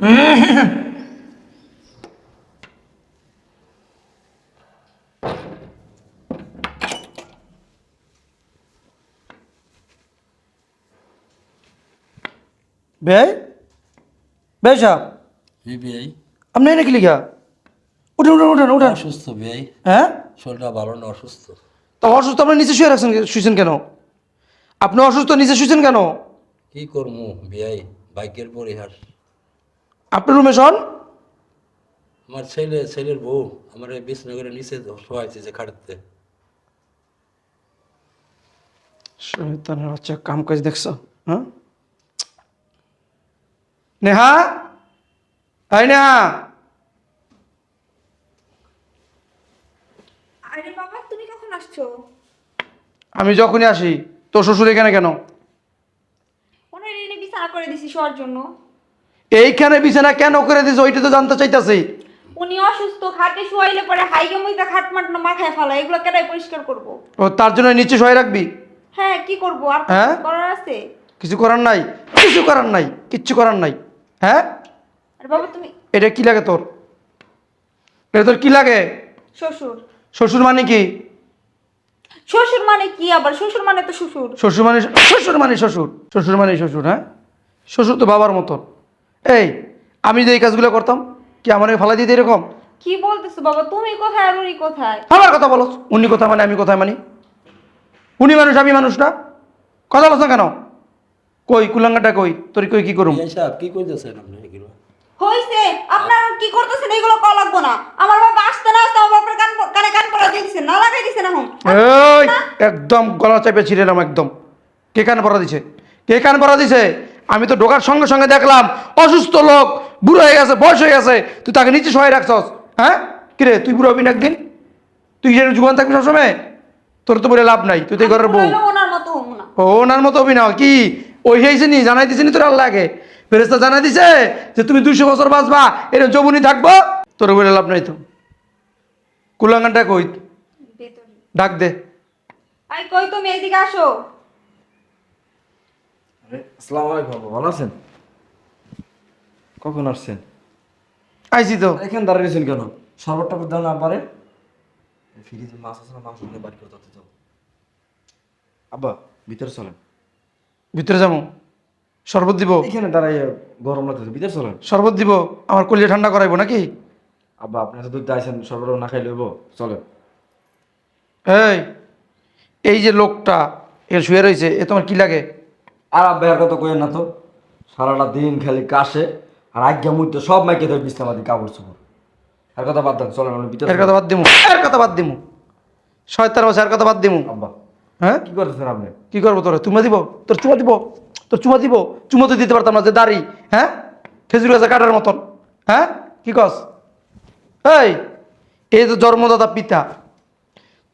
ভাই ভাই সাহেব। বিবিআই আপনি নাকি লিখা? উঠেন উঠেন উঠেন উঠেন। অসুস্থ বিআই হ্যাঁ? শরীরটা ভালো না অসুস্থ। তা অসুস্থ আপনি নিচে শুয়ে রাখছেন শুয়েছেন কেন? আপনি অসুস্থ নিচে শুয়েছেন কেন? কি করব বিআই ভাগ্যের পরিহার আপনি রুমে শোন। আমার ছেলে ছেলের বউ আমার এই বিষ্ণুনগরের নিচে শোয়াইছে যে খাটতে। শয়তানের বাচ্চা কাম কাজ দেখছ হ্যাঁ? নেহা? হাই নেহা। আরে বাবা তুমি কখন আসছো? আমি যখনই আসি তোর শ্বশুর এখানে কেন? ওনার এনে বিছানা করে দিছি শোয়ার জন্য। এইখানে বিছানা কেন করে দিস ওইটা তো জানতে চাইতাছি। উনি অসুস্থ খাটে শোয়াইলে পরে হাইগে মুইতে খাট মাট না মাথায় ফালা এগুলো কেটাই পরিষ্কার করব? ও তার জন্য নিচে শয়ে রাখবি? হ্যাঁ কি করব? আর হ্যাঁ? কিছু করার আছে? কিছু করার নাই? কিছু করার নাই কিচ্ছু করার নাই। হ্যাঁ? আরে বাবা তুমি এটা কি লাগে তোর? এটা তোর কি লাগে? শ্বশুর। শ্বশুর মানে কি? শ্বশুর মানে কি আবার? শ্বশুর মানে তো শ্বশুর। শ্বশুর মানে শ্বশুর মানে শ্বশুর। শ্বশুর মানে শ্বশুর হ্যাঁ? শ্বশুর তো বাবার মতন। এই আমি যদি এই কাজগুলো করতাম কি আমার ফালা দিতে এরকম? কি বলতেছো বাবা তুমি কোথায় আর উনি কোথায়? আমার কথা বলো উনি কথা মানে আমি কোথায় মানি? উনি মানুষ আমি মানুষ না? কথা বলছ না কেন? কই কুলাঙ্গাটা কই? তোর কই কি করুম? সাহেব কি করতেছেন আপনি এগুলো? হইছে আপনারা কি করতেছেন? এগুলো কল লাগবো না। আমার বাবা আসতে না আসতে আমার বাবার কান কানে কান পড়া দিয়ে দিছেন না লাগাই দিছেন এখন এই একদম গলা চাপে ছিঁড়েলাম একদম। কে কান পরা দিছে? কে কান পরা দিছে? আমি তো ঢোকার সঙ্গে সঙ্গে দেখলাম অসুস্থ লোক বুড়ো হয়ে গেছে বয়স হয়ে গেছে তুই তাকে নিচে সহায় রাখছস। হ্যাঁ? কিরে তুই বুড়ো হবি না একদিন? তুই যে জীবন থাকবি সবসময়? তোর তো বলে লাভ নাই তুই তো ঘরের বউ। ওনার মতো ও ওনার মতো হবি না কি? ওই হয়েছে নি জানাই দিছে নি তোর আল্লাহকে। ফেরেস্তা জানাই দিছে যে তুমি দুইশো বছর বাঁচবা এরকম যৌবনী থাকব। তোর বলে লাভ নাই তো। কুলাঙ্গানটা কই? ডাক দে। কই তুমি? এইদিকে আসো। আসসালামু আলাইকুম বাবা ভালো আছেন? কখন আসছেন? আইছি তো। এখানে দাঁড়িয়েছেন কেন? শরবত টরবত দাও না পারে? ফ্রিজে মাছ আছে না মাংস নিয়ে বাড়ি করে দিতে যাও। আব্বা ভিতরে চলেন। ভিতরে যাব। শরবত দিব। এখানে দাঁড়াইয়ে গরম লাগতেছে ভিতরে চলেন। শরবত দিব। আমার কলিয়া ঠান্ডা করাইবো নাকি? আব্বা আপনি এত দূর আইসেন শরবত না খাই লইব চলেন। এই এই যে লোকটা এ শুয়ে রয়েছে এ তোমার কি লাগে? আর আব্বা এর কথা কইেন না তো? সারাটা দিন খালি কাশে আর আজ্ঞা মুহূর্তে সব মাইকে ধরে বিছনামাদি কাপড় চোপড়। আর কথা বাদ দেন চলেন আপনি ভিতরে এর কথা বাদ দিমু এর কথা বাদ দিমু। শয়তার বসে এর কথা বাদ দিমু। আব্বা হ্যাঁ? কি করতেছেন আপনি? কি করব তোর? চুমা দিব তোর চুমা দিব তোর চুমা দিব চুমা তো দিতে পারতাম না যে দাড়ি হ্যাঁ? খেজুর গাছে কাটার মতন হ্যাঁ? কি কস? এই এই তো জন্মদাতা পিতা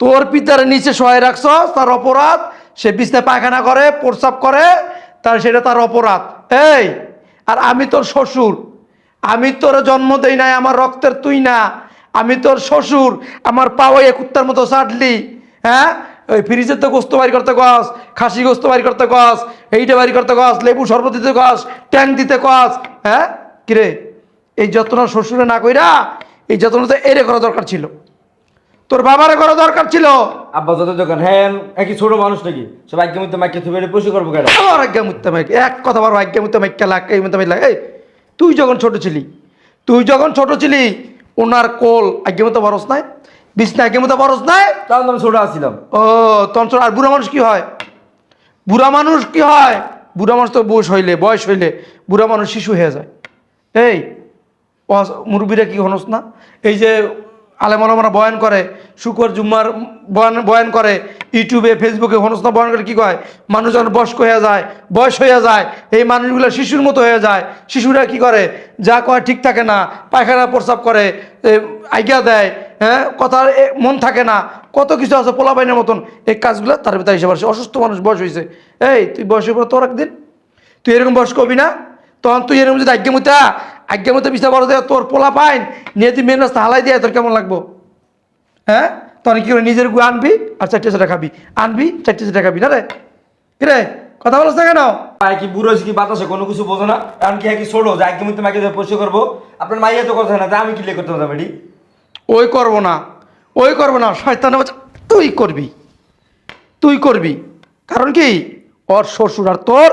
তোর পিতার নিচে সহায় রাখছ তার অপরাধ সে বিছনায় পায়খানা করে, প্রস্রাব করে, তার সেটা তার অপরাধ। এই, আর আমি তোর শ্বশুর। আমি তোর জন্ম দেই নাই, আমার রক্তের তুই না। আমি তোর শ্বশুর, আমার পাওয়াই কুত্তার মতো চাটলি হ্যাঁ? ওই ফ্রিজের তো গোস্ত বাড়ি করতে কস, খাসি গোস্ত বাড়ি করতে কস, এইটা বাড়ি করতে কস, লেবু শরবত দিতে কস, ট্যাং দিতে কস হ্যাঁ? কিরে, এই যত্ন শ্বশুরে না কইরা, এই যত্ন তো এরে করা দরকার ছিল। তোর বাবারে করা দরকার ছিল। আব্বা যত দোকান হ্যাঁ একই ছোট মানুষ নাকি? সব আজ্ঞা মুহূর্তে মাইকে থুবে পয়সা করব কেন? আমার আজ্ঞা মুত্তা মাইক। এক কথা বড় আজ্ঞা মুত্তা মাইক লাগ এই মুত্তা মাইক এই তুই যখন ছোট ছিলি তুই যখন ছোট ছিলি ওনার কোল আজ্ঞা মতো বরস নাই বিছনা আজ্ঞা মতো বরস নাই। তখন আমি ছোট আসছিলাম ও তখন ছোট- আর বুড়া মানুষ কি হয়? বুড়া মানুষ কি হয়? বুড়া মানুষ তো বয়স হইলে বয়স হইলে বুড়া মানুষ শিশু হয়ে যায়। এই মুরব্বীরা কি হনস না? এই যে আলেমরা বয়ান করে, শুকর জুম্মার বয়ান বয়ান করে, ইউটিউবে, ফেসবুকে হনস না বয়ান করে কি কয়? মানুষ যখন বয়স্ক হয়ে যায়, বয়স হয়ে যায়, এই মানুষগুলো শিশুর মতো হয়ে যায়, শিশুরা কি করে? যা কয় ঠিক থাকে না পায়খানা প্রস্রাব করে আজ্ঞা দেয় হ্যাঁ কথার মন থাকে না, কত কিছু আছে পোলা পোলাপাইনের মতন, এই কাজগুলো তার ভিতরে হিসেবে আসে অসুস্থ মানুষ বয়স হয়েছে এই, তুই বয়সের পর তোর একদিন। তুই এরকম বয়স্ক হবি না, তখন তুই এরকম যদি আজ্ঞা মুতা আজ্ঞা মুতা বিছনা বড় দেয় তোর পোলা পাইন নিয়ে তুই মেন রাস্তা হালাই দেয় তোর কেমন লাগবো? হ্যাঁ? তখন কি করে নিজের গু আনবি আর চারটে সেটা খাবি? আনবি চারটে সেটা খাবি না রে? কি রে? কথা বলছ না কেন? ভাই কি বুড়ো কি বাতাসে? কোনো কিছু বোঝো না। কারণ কি কি ছোড়ো যে আগে মধ্যে মাকে পরিচয় করব আপনার মাইয়া তো কথা না তা আমি কি লে করতে হবে ওই করব না। ওই করব না। শয়তানের বাচ্চা তুই করবি। তুই করবি। কারণ কি? ওর শ্বশুর আর তোর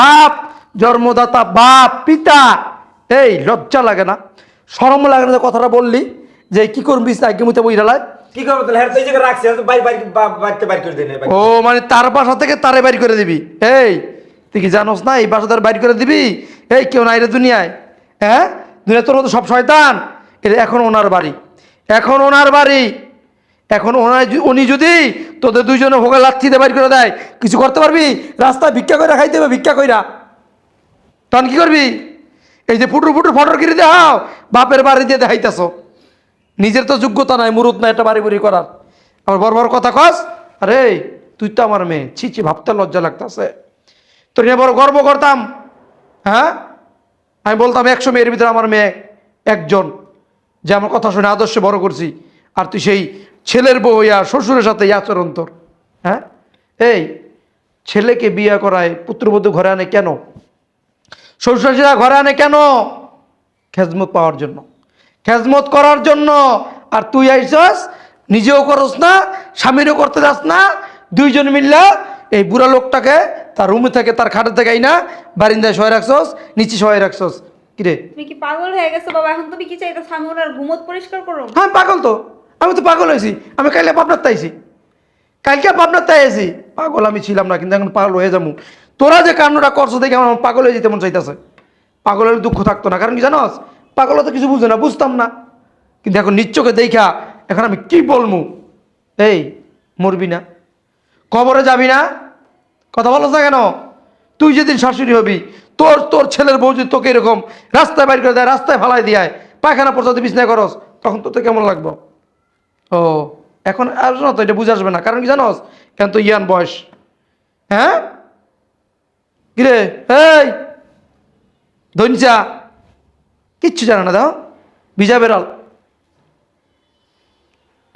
বাপ জন্মদাতা বাপ পিতা। এই লজ্জা লাগে না। সরম লাগে না যে কথাটা বললি যে কি করবি আগে মতো বই ডালায় কি করব তাহলে? হ্যাঁ তো এই জায়গায় রাখছি হ্যাঁ তো বাড়ি বাড়ি বাড়িতে বাড়ি করে ও মানে তার বাসা থেকে তারে বাইর করে দিবি। এই তুই কি জানোস না এই বাসা তার বাইর করে দিবি? এই কেউ নাই রে দুনিয়ায়। হ্যাঁ? দুনিয়া তোর মতো সব শয়তান। এটা এখন ওনার বাড়ি। এখন ওনার বাড়ি। এখন ওনার উনি যদি তোদের দুইজনে ভোগে লাথিতে বাইর করে দেয় কিছু করতে পারবি? রাস্তায় ভিক্ষা করে খাইতে হবে ভিক্ষা কইরা। তখন কি করবি? এই যে ফুটুর ফুটুর ফটর কিনে দেখাও বাপের বাড়ি দিয়ে দেখাইতেছ। নিজের তো যোগ্যতা নাই মুরুত না এটা বাড়ি বুড়ি করার। আবার বড় বড় কথা কস, আরে, তুই তো আমার মেয়ে, ছি ভাবতে লজ্জা লাগতেছে। তোর নিয়ে বড় গর্ব করতাম হ্যাঁ? আমি বলতাম, একশো মেয়ের ভিতরে আমার মেয়ে একজন, যে আমার কথা শুনে আদর্শে বড় করছি, আর তুই সেই ছেলের বউ ইয়া শ্বশুরের সাথে আচরণ তোর হ্যাঁ? এই, ছেলেকে বিয়ে করায় পুত্রবধূ ঘরে আনে কেন? শ্বশুরা ঘরে আনে কেন? খেজমত পাওয়ার জন্য। খেজমত করার জন্য। আর তুই আইসস নিজেও করস না স্বামীরও করতে যাস না দুইজন মিললে এই বুড়া লোকটাকে তার রুমে থেকে তার খাটে থেকে আইনা বারিন্দায় শোয় রাখছস নিচে শোয় রাখছস। কিরে? তুমি কি পাগল হয়ে গেছো বাবা? এখন তুমি কি চাইতেছো আমি ওনার ঘুমত পরিষ্কার করো হ্যাঁ পাগল তো। আমি তো পাগল হয়েছি। আমি পাবনার তাইছি কালকে পাবনার তাই আছি পাগল আমি ছিলাম না কিন্তু এখন পাগল হয়ে যাব। তোরা যে কান্নটা করছ দেখে আমার পাগল হয়ে যেতে মন চাইতেছে। পাগল হলে দুঃখ থাকতো না, কারণ কি জানোস? পাগল তো কিছু বুঝে না, বুঝতাম না। কিন্তু এখন নিচ্চকে দেখা এখন আমি কি বলব এই, মরবি না। কবরে যাবি না? কথা বলো না কেন? তুই যেদিন শাশুড়ি হবি, তোর তোর ছেলের বউ যদি তোকে এরকম রাস্তায় বাইর করে দেয়, রাস্তায় ফালাই দিয়ে পায়খানা পর্যন্ত বিছনায় করস, তখন তোতে কেমন লাগবে? ও, এখন আসবে না তো, এটা বুঝে আসবে না। কারণ কি জানোস? কেন তো ইয়ান বয়স। হ্যাঁ? কিরে? এই! ধনচা! কিচ্ছু জানে না দাও। ভিজা বেড়াল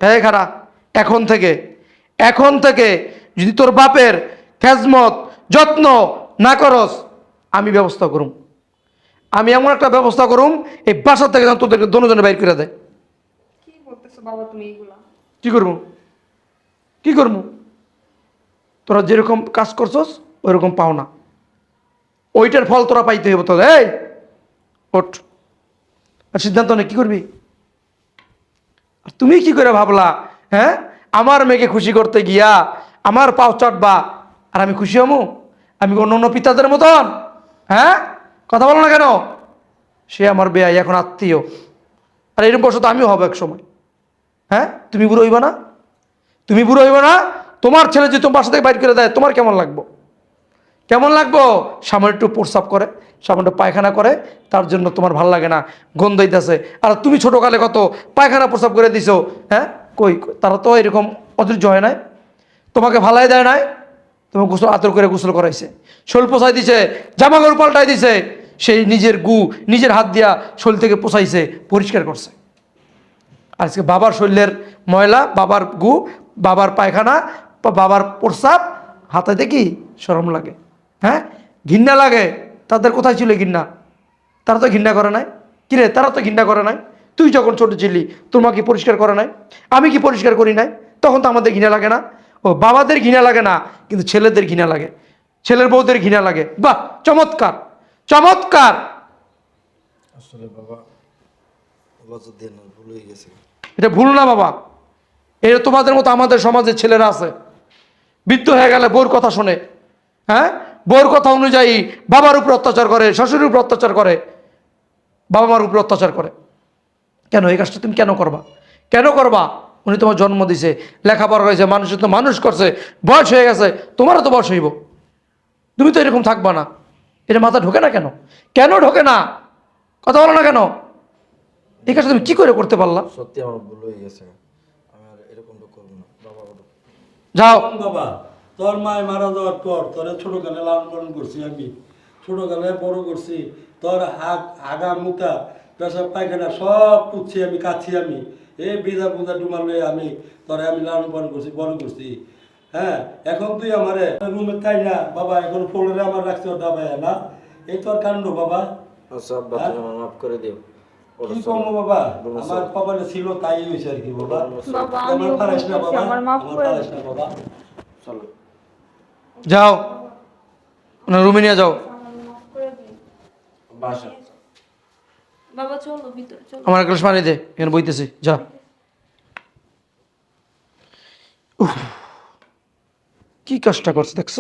এই খারা এখন থেকে এখন থেকে যদি তোর বাপের খেজমত যত্ন না করস আমি ব্যবস্থা করুম। আমি এমন একটা ব্যবস্থা করুম এই বাসা থেকে যেন তোদেরকে দনোজনে বাইর করে দেয়। কি বলতেছো বাবা তুমি এইগুলা? কি করব? কি করব? তোরা যেরকম কাজ করছস ওইরকম পাও না। ওইটার ফল তোরা পাইতে হবে তোদের। এই, ওঠ। আর সিদ্ধান্ত নে, কি করবি? আর তুমি কি করে ভাবলা হ্যাঁ? আমার মেয়েকে খুশি করতে গিয়া আমার পাও চটবা, আর আমি খুশি হমু? আমি অন্য অন্য পিতাদের মতন? হ্যাঁ? কথা বলো না কেন? সে আমার বেয়াই, এখন আত্মীয়। আর এরকম বসে তো আমিও হব এক সময়। হ্যাঁ? তুমি বুড়ো হইবা না? তুমি বুড়ো হইবা না? তোমার ছেলে যদি তোমার বাসা থেকে বাইর করে দেয়, তোমার কেমন লাগবো? কেমন লাগবো? সামনে একটু প্রস্রাব করে, সামনে পায়খানা করে, তার জন্য তোমার ভালো লাগে না, গন্ধ হইতেছে। আর তুমি ছোটোকালে কত পায়খানা প্রস্রাব করে দিছো হ্যাঁ? কই তারা তো এরকম অধৈর্য হয় নাই। তোমাকে ভালাই দেয় নাই, তোমাকে গোসল, আতর করে গোসল করাইছে। শোল পোষাই দিছে জামাকাপড় পাল্টাই দিছে। সেই নিজের গু, নিজের হাত দিয়া শোল থেকে পোষাইছে পরিষ্কার করছে। আজকে বাবার শরীরের ময়লা, বাবার গু, বাবার পায়খানা বাবার প্রস্রাব, হাতে দেখি সরম লাগে। হ্যাঁ? ঘৃণা লাগে। তাদের কোথায় ছিল ঘৃণা? তারা তো ঘৃণা করে নাই। কিরে তারা তো ঘৃণা করে নাই। তুই যখন ছোট ছিলি তোমার কি পরিষ্কার করে নাই? আমি কি পরিষ্কার করি নাই? তখন তো আমাদের ঘৃণা লাগে না। ও বাবাদের ঘৃণা লাগে না কিন্তু ছেলেদের ঘৃণা লাগে। ছেলের বউদের ঘৃণা লাগে। বাহ চমৎকার চমৎকার। আসলে বাবা এটা ভুল না বাবা। এটা তোমাদের মতো আমাদের সমাজের ছেলেরা আছে। বৃদ্ধ হয়ে গেলে বোর কথা শোনে। হ্যাঁ? বোর কথা অনুযায়ী বাবার উপর অত্যাচার করে শ্বশুরের উপর অত্যাচার করে বাবা মার উপর অত্যাচার করে। কেন? এই কাজটা তুমি কেন করবা? কেন করবা? উনি তোমার জন্ম দিছে লেখাপড়া হয়েছে মানুষের তো মানুষ করছে বয়স হয়ে গেছে তোমারও তো বয়স হইব। তুমি তো এরকম থাকবা না। এটা মাথা ঢোকে না কেন? কেন ঢোকে না? কথা বলো না কেন? এই কাজটা তুমি কী করে করতে পারলা? সত্যি আমার ভুল হয়ে গেছে। আমি আর এরকমটা করব না। বাবা ওঠো। যাও। বাবা। তোর মায় মারা যাওয়ার পর তোর ছোটকালে লালন পালন করছি আমি। ছোটকালে বড় করছি। তোর হাগ আগা মুতা পেশাব পায়খানা সব পুচ্ছি আমি কাচ্ছি আমি। এই বিধা বুধা ডুমালে আমি তোরে আমি লালন পালন করছি বড় করছি। হ্যাঁ এখন তুই আমারে রুমে তাই না? বাবা এখন ফোনে আমার রাখতে দাবায় না? এই তোর কাণ্ড বাবা। আচ্ছা আমার মাফ করে দিও। কি কমো বাবা? আমার কপালে ছিল তাই হয়েছে আর কি বাবা। আমার আমিও না বাবা। আমার পারাইস না বাবা। চলো। যাও। ওনার রুমে নিয়ে যাও। বাসা। বাবা চলো ভিতরে চলো। আমার এক গ্লাস পানি দে এখানে বইতেছি যা। কি কাজটা করছে দেখছ?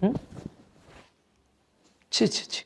হুম? ছি ছি ছি।